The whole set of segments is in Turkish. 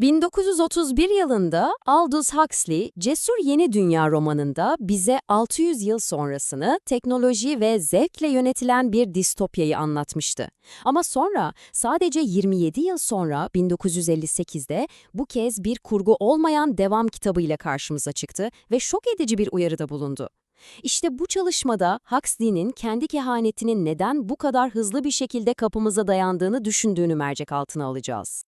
1931 yılında Aldous Huxley, Cesur Yeni Dünya romanında bize 600 yıl sonrasını teknoloji ve zevkle yönetilen bir distopyayı anlatmıştı. Ama sonra sadece 27 yıl sonra 1958'de bu kez bir kurgu olmayan devam kitabıyla karşımıza çıktı ve şok edici bir uyarıda bulundu. İşte bu çalışmada Huxley'nin kendi kehanetinin neden bu kadar hızlı bir şekilde kapımıza dayandığını düşündüğünü mercek altına alacağız.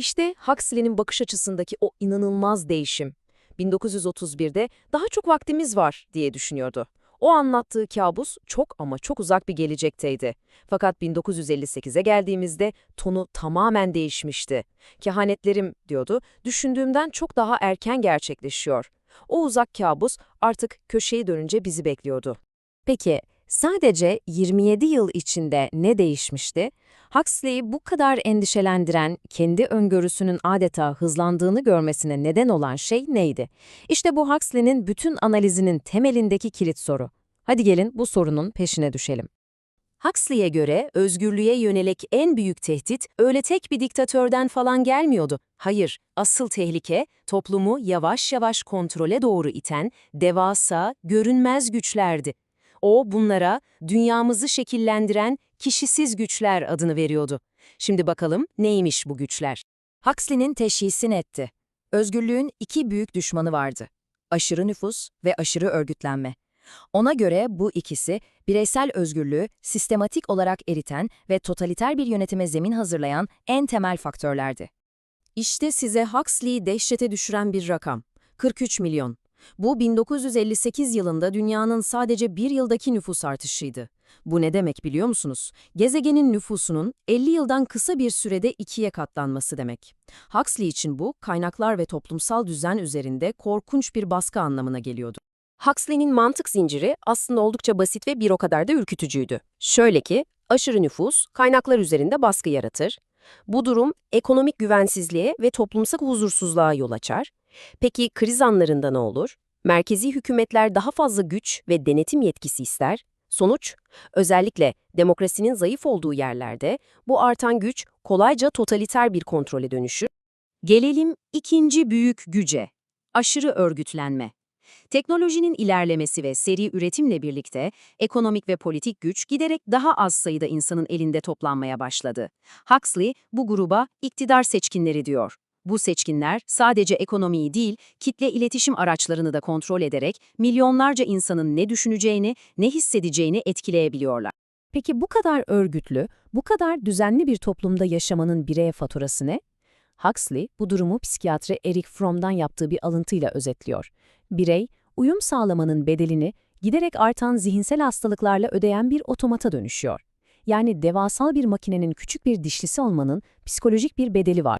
İşte Huxley'nin bakış açısındaki o inanılmaz değişim. 1931'de daha çok vaktimiz var diye düşünüyordu. O anlattığı kabus çok ama çok uzak bir gelecekteydi. Fakat 1958'e geldiğimizde tonu tamamen değişmişti. Kehanetlerim, diyordu, düşündüğümden çok daha erken gerçekleşiyor. O uzak kabus artık köşeyi dönünce bizi bekliyordu. Peki, sadece 27 yıl içinde ne değişmişti? Huxley'i bu kadar endişelendiren, kendi öngörüsünün adeta hızlandığını görmesine neden olan şey neydi? İşte bu Huxley'nin bütün analizinin temelindeki kilit soru. Hadi gelin bu sorunun peşine düşelim. Huxley'e göre özgürlüğe yönelik en büyük tehdit öyle tek bir diktatörden falan gelmiyordu. Hayır, asıl tehlike toplumu yavaş yavaş kontrole doğru iten devasa, görünmez güçlerdi. O bunlara dünyamızı şekillendiren kişisiz güçler adını veriyordu. Şimdi bakalım neymiş bu güçler? Huxley'nin teşhisini etti. Özgürlüğün iki büyük düşmanı vardı. Aşırı nüfus ve aşırı örgütlenme. Ona göre bu ikisi bireysel özgürlüğü sistematik olarak eriten ve totaliter bir yönetime zemin hazırlayan en temel faktörlerdi. İşte size Huxley'i dehşete düşüren bir rakam. 43 milyon. Bu 1958 yılında dünyanın sadece bir yıldaki nüfus artışıydı. Bu ne demek biliyor musunuz? Gezegenin nüfusunun 50 yıldan kısa bir sürede ikiye katlanması demek. Huxley için bu, kaynaklar ve toplumsal düzen üzerinde korkunç bir baskı anlamına geliyordu. Huxley'nin mantık zinciri aslında oldukça basit ve bir o kadar da ürkütücüydü. Şöyle ki, aşırı nüfus kaynaklar üzerinde baskı yaratır. Bu durum ekonomik güvensizliğe ve toplumsal huzursuzluğa yol açar. Peki kriz anlarında ne olur? Merkezi hükümetler daha fazla güç ve denetim yetkisi ister. Sonuç, özellikle demokrasinin zayıf olduğu yerlerde bu artan güç kolayca totaliter bir kontrole dönüşür. Gelelim ikinci büyük güce, aşırı örgütlenme. Teknolojinin ilerlemesi ve seri üretimle birlikte ekonomik ve politik güç giderek daha az sayıda insanın elinde toplanmaya başladı. Huxley bu gruba iktidar seçkinleri diyor. Bu seçkinler sadece ekonomiyi değil, kitle iletişim araçlarını da kontrol ederek milyonlarca insanın ne düşüneceğini, ne hissedeceğini etkileyebiliyorlar. Peki bu kadar örgütlü, bu kadar düzenli bir toplumda yaşamanın bireye faturası ne? Huxley bu durumu psikiyatri Eric Fromm'dan yaptığı bir alıntıyla özetliyor. Birey, uyum sağlamanın bedelini giderek artan zihinsel hastalıklarla ödeyen bir otomata dönüşüyor. Yani devasal bir makinenin küçük bir dişlisi olmanın psikolojik bir bedeli var.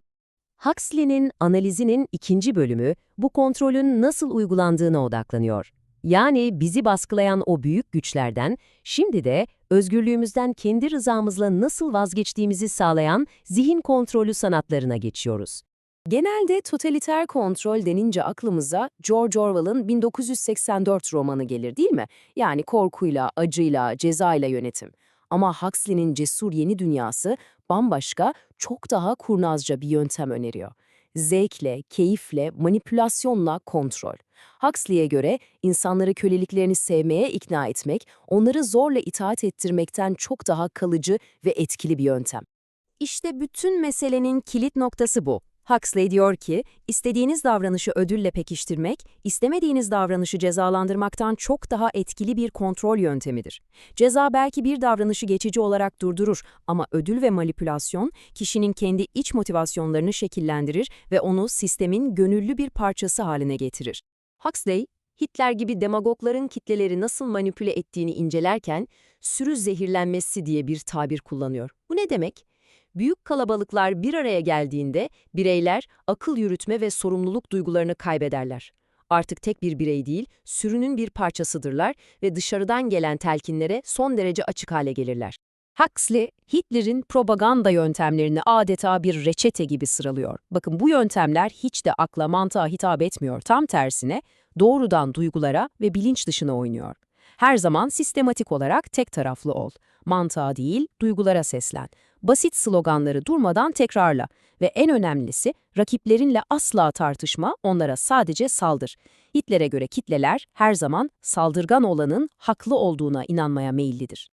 Huxley'nin analizinin ikinci bölümü bu kontrolün nasıl uygulandığına odaklanıyor. Yani bizi baskılayan o büyük güçlerden, şimdi de özgürlüğümüzden kendi rızamızla nasıl vazgeçtiğimizi sağlayan zihin kontrolü sanatlarına geçiyoruz. Genelde totaliter kontrol denince aklımıza George Orwell'ın 1984 romanı gelir değil mi? Yani korkuyla, acıyla, cezayla yönetim. Ama Huxley'nin cesur yeni dünyası bambaşka, çok daha kurnazca bir yöntem öneriyor. Zevkle, keyifle, manipülasyonla kontrol. Huxley'e göre insanları köleliklerini sevmeye ikna etmek, onları zorla itaat ettirmekten çok daha kalıcı ve etkili bir yöntem. İşte bütün meselenin kilit noktası bu. Huxley diyor ki, istediğiniz davranışı ödülle pekiştirmek, istemediğiniz davranışı cezalandırmaktan çok daha etkili bir kontrol yöntemidir. Ceza belki bir davranışı geçici olarak durdurur ama ödül ve manipülasyon kişinin kendi iç motivasyonlarını şekillendirir ve onu sistemin gönüllü bir parçası haline getirir. Huxley, Hitler gibi demagogların kitleleri nasıl manipüle ettiğini incelerken, sürü zehirlenmesi diye bir tabir kullanıyor. Bu ne demek? Büyük kalabalıklar bir araya geldiğinde bireyler akıl yürütme ve sorumluluk duygularını kaybederler. Artık tek bir birey değil, sürünün bir parçasıdırlar ve dışarıdan gelen telkinlere son derece açık hale gelirler. Huxley, Hitler'in propaganda yöntemlerini adeta bir reçete gibi sıralıyor. Bakın bu yöntemler hiç de akla mantığa hitap etmiyor. Tam tersine doğrudan duygulara ve bilinç dışına oynuyor. Her zaman sistematik olarak tek taraflı ol. Mantığa değil, duygulara seslen. Basit sloganları durmadan tekrarla Ve en önemlisi rakiplerinle asla tartışma, onlara sadece saldır. Hitler'e göre kitleler her zaman saldırgan olanın haklı olduğuna inanmaya meyillidir.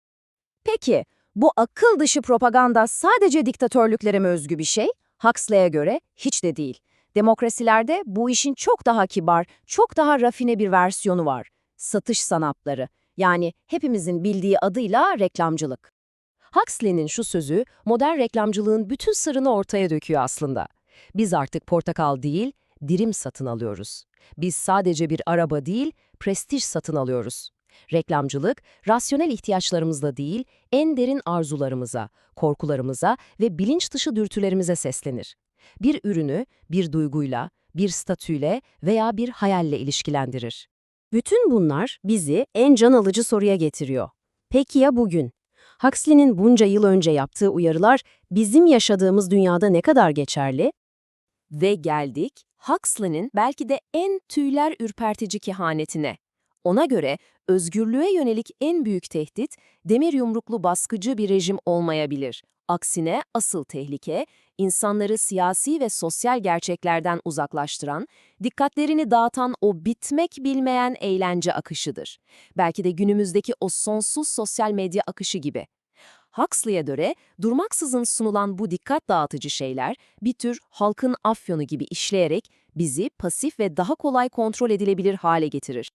Peki, bu akıl dışı propaganda sadece diktatörlüklere mi özgü bir şey? Huxley'e göre hiç de değil. Demokrasilerde bu işin çok daha kibar, çok daha rafine bir versiyonu var. Satış sanatları. Yani hepimizin bildiği adıyla reklamcılık. Huxley'nin şu sözü modern reklamcılığın bütün sırrını ortaya döküyor aslında. Biz artık portakal değil, dirim satın alıyoruz. Biz sadece bir araba değil, prestij satın alıyoruz. Reklamcılık, rasyonel ihtiyaçlarımızla değil, en derin arzularımıza, korkularımıza ve bilinç dışı dürtülerimize seslenir. Bir ürünü, bir duyguyla, bir statüyle veya bir hayalle ilişkilendirir. Bütün bunlar bizi en can alıcı soruya getiriyor. Peki ya bugün? Huxley'nin bunca yıl önce yaptığı uyarılar bizim yaşadığımız dünyada ne kadar geçerli? Ve geldik Huxley'nin belki de en tüyler ürpertici kehanetine. Ona göre özgürlüğe yönelik en büyük tehdit demir yumruklu baskıcı bir rejim olmayabilir. Aksine asıl tehlike insanları siyasi ve sosyal gerçeklerden uzaklaştıran, dikkatlerini dağıtan o bitmek bilmeyen eğlence akışıdır. Belki de günümüzdeki o sonsuz sosyal medya akışı gibi. Huxley'e göre durmaksızın sunulan bu dikkat dağıtıcı şeyler bir tür halkın afyonu gibi işleyerek bizi pasif ve daha kolay kontrol edilebilir hale getirir.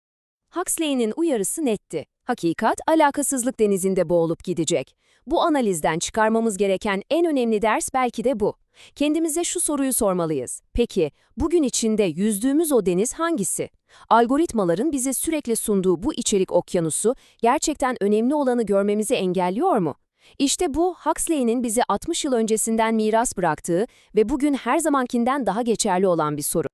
Huxley'nin uyarısı netti. Hakikat alakasızlık denizinde boğulup gidecek. Bu analizden çıkarmamız gereken en önemli ders belki de bu. Kendimize şu soruyu sormalıyız. Peki, bugün içinde yüzdüğümüz o deniz hangisi? Algoritmaların bize sürekli sunduğu bu içerik okyanusu gerçekten önemli olanı görmemizi engelliyor mu? İşte bu Huxley'nin bize 60 yıl öncesinden miras bıraktığı ve bugün her zamankinden daha geçerli olan bir soru.